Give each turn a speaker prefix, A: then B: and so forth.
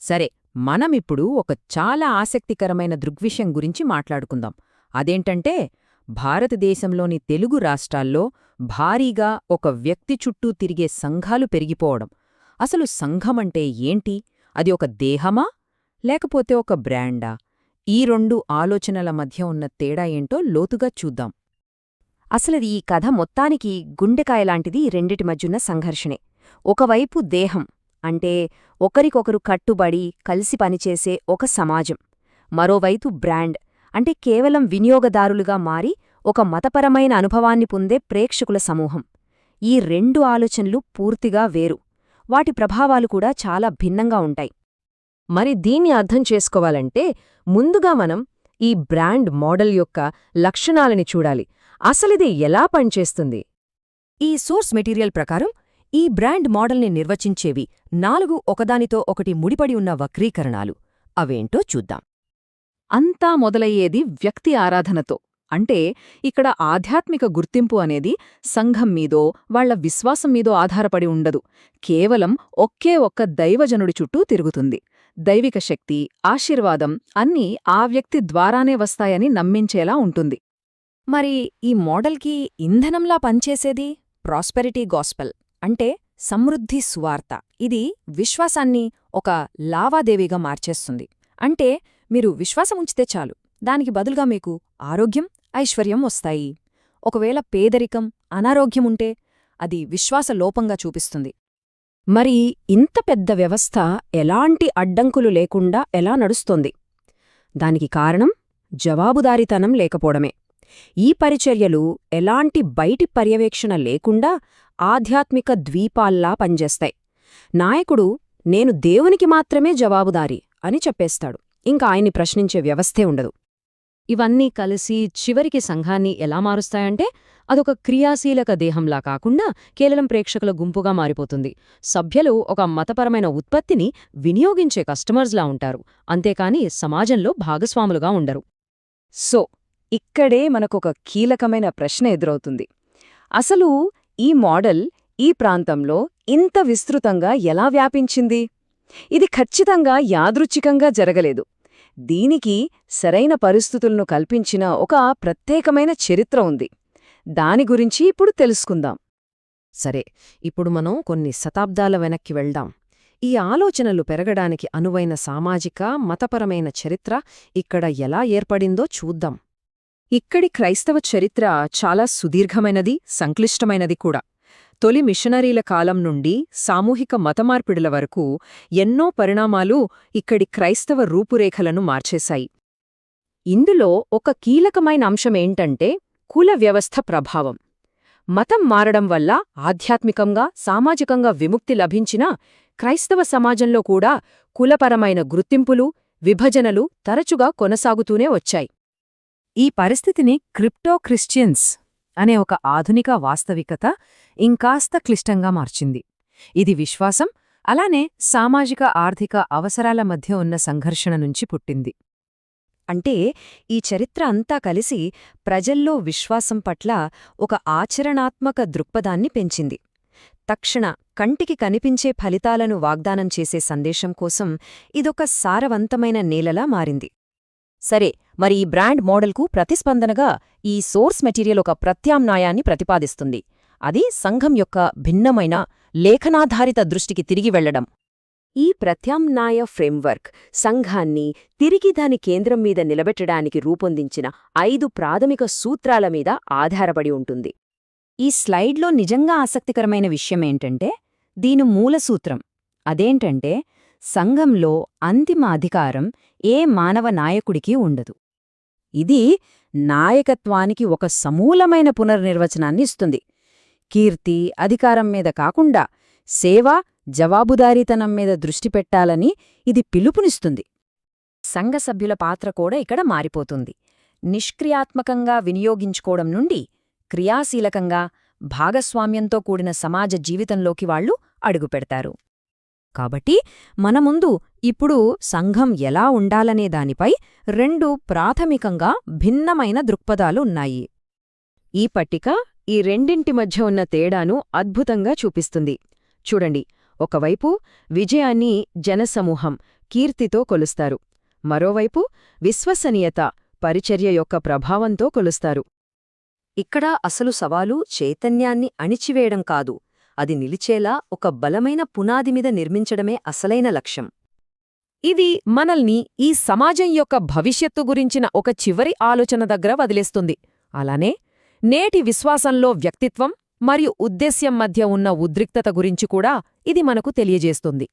A: సరే మనమిప్పుడు ఒక చాలా ఆసక్తికరమైన దృగ్విషయం గురించి మాట్లాడుకుందాం. అదేంటంటే భారతదేశంలోని తెలుగు రాష్ట్రాల్లో భారీగా ఒక వ్యక్తి చుట్టూ తిరిగే సంఘాలు పెరిగిపోవడం. అసలు సంఘమంటే ఏంటి? అది ఒక దేహమా? లేకపోతే ఒక బ్రాండా? ఈ రెండు ఆలోచనల మధ్య ఉన్న తేడా ఏంటో లోతుగా చూద్దాం.
B: అసలది ఈ కథ మొత్తానికి గుండెకాయలాంటిది రెండిటి మధ్యున్న సంఘర్షణే. ఒకవైపు దేహం అంటే ఒకరికొకరు కట్టుబడి కలిసి పనిచేసే ఒక సమాజం మరోవైపు బ్రాండ్ అంటే కేవలం వినియోగదారులుగా మారి ఒక మతపరమైన అనుభవాన్ని పొందే ప్రేక్షకుల సమూహం. ఈ రెండు ఆలోచనలు పూర్తిగా వేరు వాటి ప్రభావాలు కూడా చాలా భిన్నంగా ఉంటాయి.
C: మరి దీన్ని అర్థం చేసుకోవాలంటే ముందుగా మనం ఈ బ్రాండ్ మోడల్ యొక్క లక్షణాలని చూడాలి. అసలిది ఎలా పనిచేస్తుంది?
A: ఈ సోర్స్ మెటీరియల్ ప్రకారం ఈ బ్రాండ్ మోడల్ని నిర్వచించేవి నాలుగు ఒకదానితో ఒకటి ముడిపడి ఉన్న వక్రీకరణాలు. అవేంటో చూద్దాం.
C: అంతా మొదలయ్యేది వ్యక్తి ఆరాధనతో. అంటే ఇక్కడ ఆధ్యాత్మిక గుర్తింపు అనేది సంఘం మీదో వాళ్ళ విశ్వాసం మీదో ఆధారపడి ఉండదు. కేవలం ఒకే ఒక్క దైవజనుడి చుట్టూ తిరుగుతుంది. దైవిక శక్తి ఆశీర్వాదం అన్నీ ఆ వ్యక్తి ద్వారానే వస్తాయని నమ్మించేలా ఉంటుంది.
A: మరి ఈ మోడల్కి ఇంధనంలా పనిచేసేది ప్రాస్పెరిటీ గాస్పెల్. అంటే సమృద్ధి సువార్త. ఇది విశ్వాసాన్ని ఒక లావాదేవీగా మార్చేస్తుంది. అంటే మీరు విశ్వాసముంచితే చాలు. దానికి బదులుగా మీకు ఆరోగ్యం ఐశ్వర్యం వస్తాయి. ఒకవేళ పేదరికం అనారోగ్యముంటే అది విశ్వాస లోపంగా చూపిస్తుంది.
B: మరి ఇంత పెద్ద వ్యవస్థ ఎలాంటి అడ్డంకులు లేకుండా ఎలా నడుస్తోంది? దానికి కారణం జవాబుదారీతనం లేకపోవడమే. ఈ పరిచర్యలు ఎలాంటి బయటి పర్యవేక్షణ లేకుండా ఆధ్యాత్మిక ద్వీపాల్లా పనిచేస్తాయి. నాయకుడు నేను దేవునికి మాత్రమే జవాబుదారి అని చెప్పేస్తాడు. ఇంకా ఆయన్ని ప్రశ్నించే వ్యవస్థే ఉండదు.
C: ఇవన్నీ కలిసి చివరికి సంఘాన్ని ఎలా మారుస్తాయంటే అదొక క్రియాశీలక దేహంలా కాకుండా కేవలం ప్రేక్షకుల గుంపుగా మారిపోతుంది. సభ్యులు ఒక మతపరమైన ఉత్పత్తిని వినియోగించే కస్టమర్స్లా ఉంటారు. అంతేకాని సమాజంలో భాగస్వాములుగా ఉండరు.
B: సో ఇక్కడే మనకొక కీలకమైన ప్రశ్న ఎదురవుతుంది. అసలు ఈ మోడల్ ఈ ప్రాంతంలో ఇంత విస్తృతంగా ఎలా వ్యాపించింది? ఇది ఖచ్చితంగా యాదృచ్ఛికంగా జరగలేదు. దీనికి సరైన పరిస్థితులను కల్పించిన ఒక ప్రత్యేకమైన చరిత్ర ఉంది. దాని గురించి ఇప్పుడు తెలుసుకుందాం.
A: సరే ఇప్పుడు మనం కొన్ని శతాబ్దాల వెనక్కి వెళ్దాం. ఈ ఆలోచనలు పెరగడానికి అనువైన సామాజిక మతపరమైన చరిత్ర ఇక్కడ ఎలా ఏర్పడిందో చూద్దాం.
C: ఇక్కడి క్రైస్తవ చరిత్ర చాలా సుదీర్ఘమైనది సంక్లిష్టమైనది కూడా. తొలి మిషనరీల కాలం నుండి సామూహిక మతమార్పిడుల వరకు ఎన్నో పరిణామాలు ఇక్కడి క్రైస్తవ రూపురేఖలను మార్చేశాయి. ఇందులో ఒక కీలకమైన అంశమేంటంటే కుల వ్యవస్థ ప్రభావం. మతం మారడం వల్ల ఆధ్యాత్మికంగా సామాజికంగా విముక్తి లభించినా క్రైస్తవ సమాజంలో కూడా కులపరమైన గుర్తింపులు విభజనలు తరచుగా కొనసాగుతూనే వచ్చాయి.
A: ఈ పరిస్థితిని క్రిప్టో క్రిస్టియన్స్ అనే ఒక ఆధునిక వాస్తవికత ఇంకాస్త క్లిష్టంగా మార్చింది. ఇది విశ్వాసం అలానే సామాజిక ఆర్థిక అవసరాల మధ్య ఉన్న సంఘర్షణ నుంచి పుట్టింది.
B: అంటే ఈ చరిత్ర అంతా కలిసి ప్రజల్లో విశ్వాసం పట్ల ఒక ఆచరణాత్మక దృక్పథాన్ని పెంచింది. తక్షణ కంటికి కనిపించే ఫలితాలను వాగ్దానం చేసే సందేశం కోసం ఇదొక సారవంతమైన నేలలా మారింది. సరే మరి ఈ బ్రాండ్ మోడల్కు ప్రతిస్పందనగా ఈ సోర్స్ మెటీరియల్ ఒక ప్రత్యామ్నాయాన్ని ప్రతిపాదిస్తుంది. అది సంఘం యొక్క భిన్నమైన లేఖనాధారిత దృష్టికి తిరిగి వెళ్ళడం ఈ ప్రత్యామ్నాయ ఫ్రేమ్వర్క్ సంఘాన్ని తిరిగి దాని కేంద్రం మీద నిలబెట్టడానికి రూపొందించిన ఐదు ప్రాథమిక సూత్రాల మీద ఆధారపడి ఉంటుంది. ఈ స్లైడ్లో నిజంగా ఆసక్తికరమైన విషయమేంటంటే దీని మూలసూత్రం అదేంటంటే సంఘంలో అంతిమ అధికారం ఏ మానవ నాయకుడికి ఉండదు. ఇది నాయకత్వానికి ఒక సమూలమైన పునర్నిర్వచనాన్ని ఇస్తుంది. కీర్తి అధికారం మీద కాకుండా సేవ జవాబుదారీతనం మీద దృష్టి పెట్టాలని ఇది పిలుపునిస్తుంది. సంఘ సభ్యుల పాత్ర కూడా ఇక్కడ మారిపోతుంది. నిష్క్రియాత్మకంగా వినియోగించుకోవడం నుండి క్రియాశీలకంగా భాగస్వామ్యంతో కూడిన సమాజ జీవితంలోకి వాళ్ళు అడుగుపెడతారు. కాబట్టి మన ముందు ఇప్పుడు సంఘం ఎలా ఉండాలనే దానిపై రెండు ప్రాథమికంగా భిన్నమైన దృక్పథాలు ఉన్నాయి. ఈ పట్టిక ఈ రెండింటి మధ్య ఉన్న తేడాను అద్భుతంగా చూపిస్తుంది. చూడండి ఒకవైపు విజయాన్ని జనసమూహం కీర్తితో కొలుస్తారు. మరోవైపు విశ్వసనీయత పరిచర్య యొక్క ప్రభావంతో కొలుస్తారు. ఇక్కడ అసలు సవాలు చైతన్యాన్ని అణిచివేయడం కాదు. అది నిలిచేలా ఒక బలమైన పునాది మీద నిర్మించడమే అసలైన లక్ష్యం.
A: ఇది మనల్ని ఈ సమాజం యొక్క భవిష్యత్తు గురించిన ఒక చివరి ఆలోచన దగ్గర వదిలేస్తుంది. అలానే నేటి విశ్వాసంలో వ్యక్తిత్వం మరియు ఉద్దేశ్యం మధ్య ఉన్న ఉద్రిక్తత గురించి కూడా ఇది మనకు తెలియజేస్తుంది.